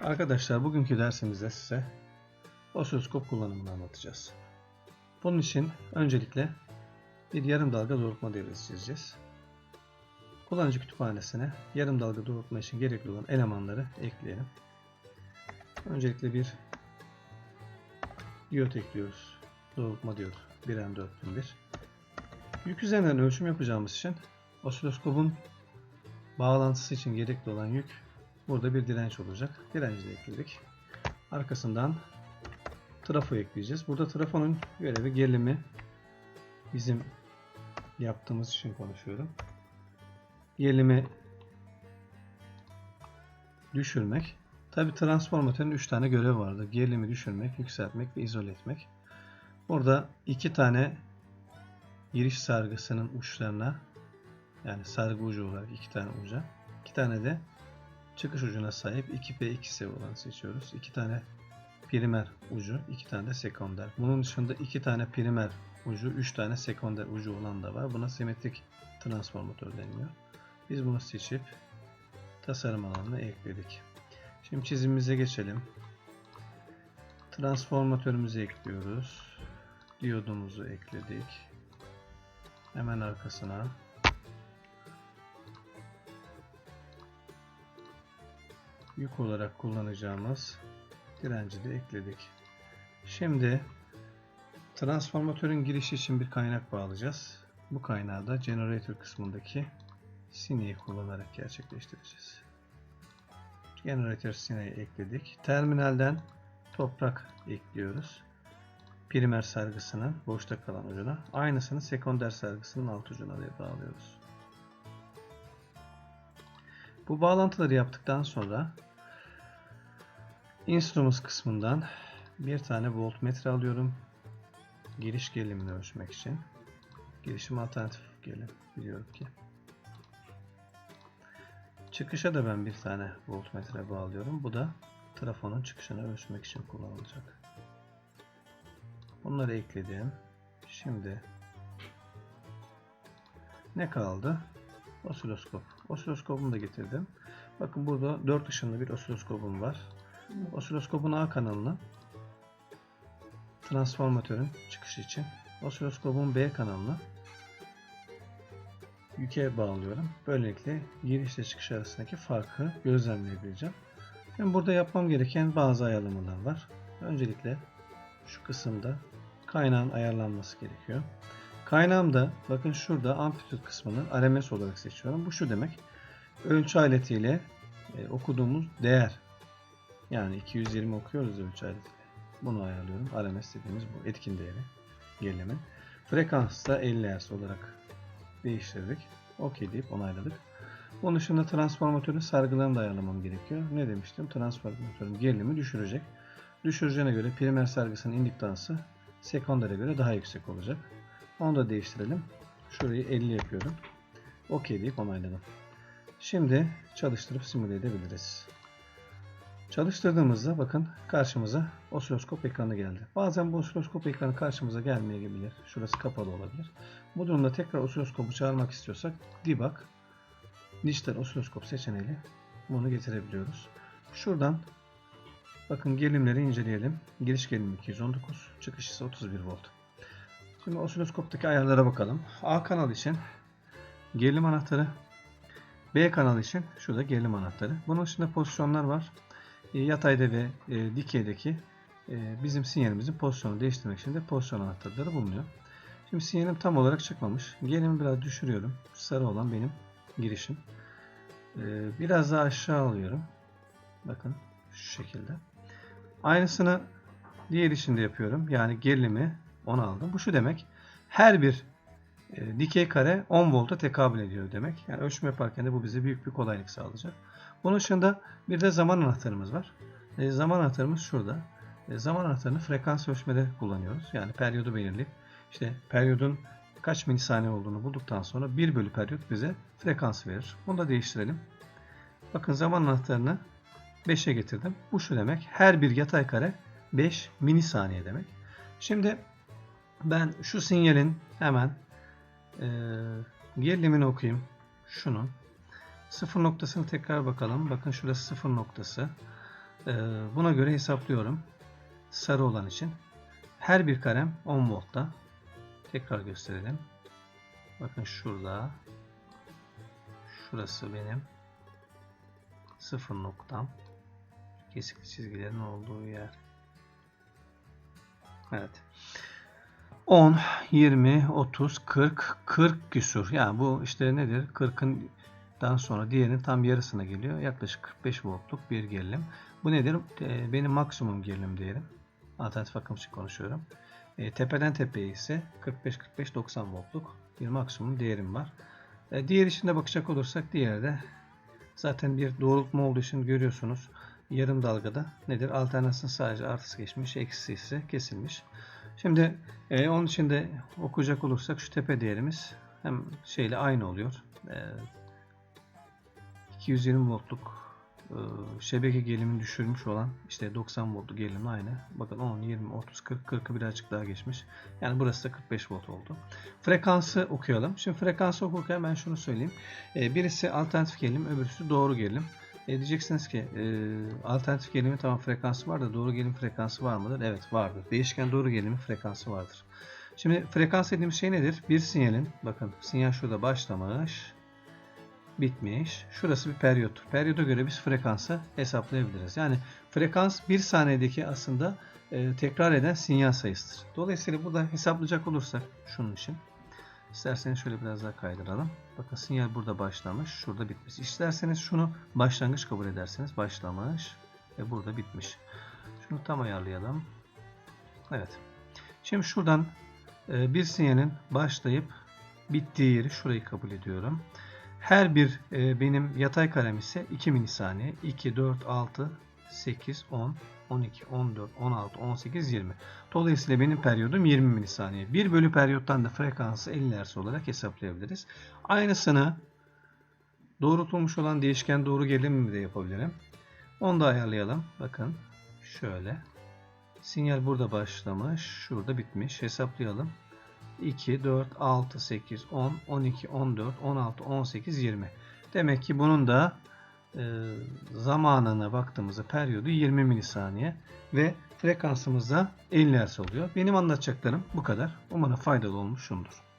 Arkadaşlar bugünkü dersimizde size osiloskop kullanımını anlatacağız. Bunun için öncelikle bir yarım dalga doğrultma devresi çizeceğiz. Kullanıcı kütüphanesine yarım dalga doğrultma için gerekli olan elemanları ekleyelim. Öncelikle bir diyot ekliyoruz. Doğrultma diyodu 1M4001. Yük üzerinden ölçüm yapacağımız için osiloskopun bağlantısı için gerekli olan yük Burada bir direnç olacak. Direnci de ekledik. Arkasından trafo ekleyeceğiz. Burada trafonun görevi gerilimi bizim yaptığımız için konuşuyorum. Gerilimi düşürmek. Tabi transformatörün 3 tane görevi vardı. Gerilimi düşürmek, yükseltmek ve izole etmek. Burada iki tane giriş sargısının uçlarına yani sargı ucu olarak iki tane uca, iki tane de çıkış ucuna sahip 2P2S olanı seçiyoruz. 2 tane primer ucu, 2 tane de sekonder. Bunun dışında 2 tane primer ucu, 3 tane sekonder ucu olan da var. Buna simetrik transformatör deniyor. Biz bunu seçip tasarım alanına ekledik. Şimdi çizimimize geçelim. Transformatörümüzü ekliyoruz. Diyodumuzu ekledik. Hemen arkasına yük olarak kullanacağımız direnci de ekledik. Şimdi transformatörün girişi için bir kaynak bağlayacağız. Bu kaynağı da generator kısmındaki sineği kullanarak gerçekleştireceğiz. Generator sineği ekledik. Terminalden toprak ekliyoruz. Primer sargısının boşta kalan ucuna. Aynısını sekonder sargısının alt ucuna da bağlıyoruz. Bu bağlantıları yaptıktan sonra Instruments kısmından bir tane voltmetre alıyorum. Giriş gerilimini ölçmek için. Girişim alternatif gerilim biliyorum ki. Çıkışa da ben bir tane voltmetre bağlıyorum. Bu da trafonun çıkışını ölçmek için kullanılacak. Bunları ekledim. Şimdi ne kaldı? Osiloskop. Osiloskopumu da getirdim. Bakın burada 4 ışınlı bir osiloskopum var. Osiloskopun A kanalına transformatörün çıkışı için osiloskopun B kanalına yüke bağlıyorum. Böylelikle giriş ile çıkış arasındaki farkı gözlemleyebileceğim. Şimdi burada yapmam gereken bazı ayarlamalar var. Öncelikle şu kısımda kaynağın ayarlanması gerekiyor. Kaynağımda bakın şurada amplitüt kısmını RMS olarak seçiyorum. Bu şu demek. Ölçü aletiyle e, okuduğumuz değer yani 220 okuyoruz ölçü aletiyle. Bunu ayarlıyorum. RMS dediğimiz bu etkin değeri. Gerilimi. Frekans da 50 Hz olarak değiştirdik. OK deyip onayladık. Onun dışında transformatörün sargılarını da ayarlamam gerekiyor. Ne demiştim? Transformatörün gerilimi düşürecek. Düşüreceğine göre primer sargısının indüktansı sekondere göre daha yüksek olacak. Onu da değiştirelim. Şurayı 50 yapıyorum. OK deyip onayladım. Şimdi çalıştırıp simüle edebiliriz. Çalıştırdığımızda bakın karşımıza osiloskop ekranı geldi. Bazen bu osiloskop ekranı karşımıza gelmeyebilir. Şurası kapalı olabilir. Bu durumda tekrar osiloskopu çağırmak istiyorsak debug dijital osiloskop seçeneğiyle bunu getirebiliyoruz. Şuradan bakın gerilimleri inceleyelim. Giriş gerilimi 219, çıkış ise 31 volt. Şimdi osiloskoptaki ayarlara bakalım. A kanal için gerilim anahtarı, B kanal için şurada gerilim anahtarı. Bunun dışında pozisyonlar var. E, yatayda ve e, dikeydeki e, bizim sinyalimizin pozisyonunu değiştirmek için de pozisyon anahtarları bulunuyor. Şimdi sinyalim tam olarak çıkmamış. Gerilimi biraz düşürüyorum. Sarı olan benim girişim. Biraz daha aşağı alıyorum. Bakın şu şekilde. Aynısını diğer için de yapıyorum. Yani gerilimi 10 aldım. Bu şu demek. Her bir dikey kare 10 volta tekabül ediyor demek. Yani ölçüm yaparken de bu bize büyük bir kolaylık sağlayacak. Bunun dışında bir de zaman anahtarımız var. E, zaman anahtarımız şurada. E, zaman anahtarını frekans ölçmede kullanıyoruz. Yani periyodu belirleyip işte periyodun kaç milisaniye olduğunu bulduktan sonra 1 bölü periyot bize frekans verir. Bunu da değiştirelim. Bakın zaman anahtarını 5'e getirdim. Bu şu demek. Her bir yatay kare 5 milisaniye demek. Şimdi ben şu sinyalin hemen e, gerilimini okuyayım. Şunun. Sıfır noktasını tekrar bakalım. Bakın şurası sıfır noktası. Ee, buna göre hesaplıyorum. Sarı olan için. Her bir karem 10 voltta. Tekrar gösterelim. Bakın şurada. Şurası benim sıfır noktam. Kesikli çizgilerin olduğu yer. Evet. 10, 20, 30, 40, 40 küsur. Yani bu işte nedir? 40'ın dan sonra diğerinin tam yarısına geliyor. Yaklaşık 45 voltluk bir gerilim. Bu nedir? Benim maksimum gerilim diyelim. Alternatif akım için konuşuyorum. E, tepeden tepeye ise 45-45-90 voltluk bir maksimum değerim var. E, diğer içinde bakacak olursak diğerde zaten bir doğrultma olduğu için görüyorsunuz. Yarım dalgada nedir? Alternasyon sadece artısı geçmiş, eksisi ise kesilmiş. Şimdi e, onun için de okuyacak olursak şu tepe değerimiz hem şeyle aynı oluyor. E, 220 voltluk e, şebeke gerilimini düşürmüş olan işte 90 voltluk gerilimle aynı. Bakın 10, 20, 30, 40, 40'ı birazcık daha geçmiş. Yani burası da 45 volt oldu. Frekansı okuyalım. Şimdi frekansı okurken ben şunu söyleyeyim. E, birisi alternatif gerilim, öbürsü doğru gerilim. E, diyeceksiniz ki e, alternatif gerilimin tamam frekansı var da doğru gerilim frekansı var mıdır? Evet vardır. Değişken doğru gerilimin frekansı vardır. Şimdi frekans dediğimiz şey nedir? Bir sinyalin, bakın sinyal şurada başlamış, bitmiş. Şurası bir periyot. Periyoda göre biz frekansı hesaplayabiliriz. Yani frekans bir saniyedeki aslında e, tekrar eden sinyal sayısıdır. Dolayısıyla burada hesaplayacak olursak şunun için. İsterseniz şöyle biraz daha kaydıralım. Bakın sinyal burada başlamış. Şurada bitmiş. İsterseniz şunu başlangıç kabul ederseniz başlamış ve burada bitmiş. Şunu tam ayarlayalım. Evet. Şimdi şuradan e, bir sinyalin başlayıp bittiği yeri şurayı kabul ediyorum. Her bir e, benim yatay karem ise 2 milisaniye. 2, 4, 6, 8, 10, 12, 14, 16, 18, 20. Dolayısıyla benim periyodum 20 milisaniye. 1 bölü periyottan da frekansı 50 Hz olarak hesaplayabiliriz. Aynısını doğrultulmuş olan değişken doğru gerilimimi de yapabilirim. Onu da ayarlayalım. Bakın şöyle. Sinyal burada başlamış. Şurada bitmiş. Hesaplayalım. 2, 4, 6, 8, 10, 12, 14, 16, 18, 20. Demek ki bunun da e, zamanına baktığımızda periyodu 20 milisaniye ve frekansımız da 50 Hz oluyor. Benim anlatacaklarım bu kadar. Umarım faydalı olmuşumdur.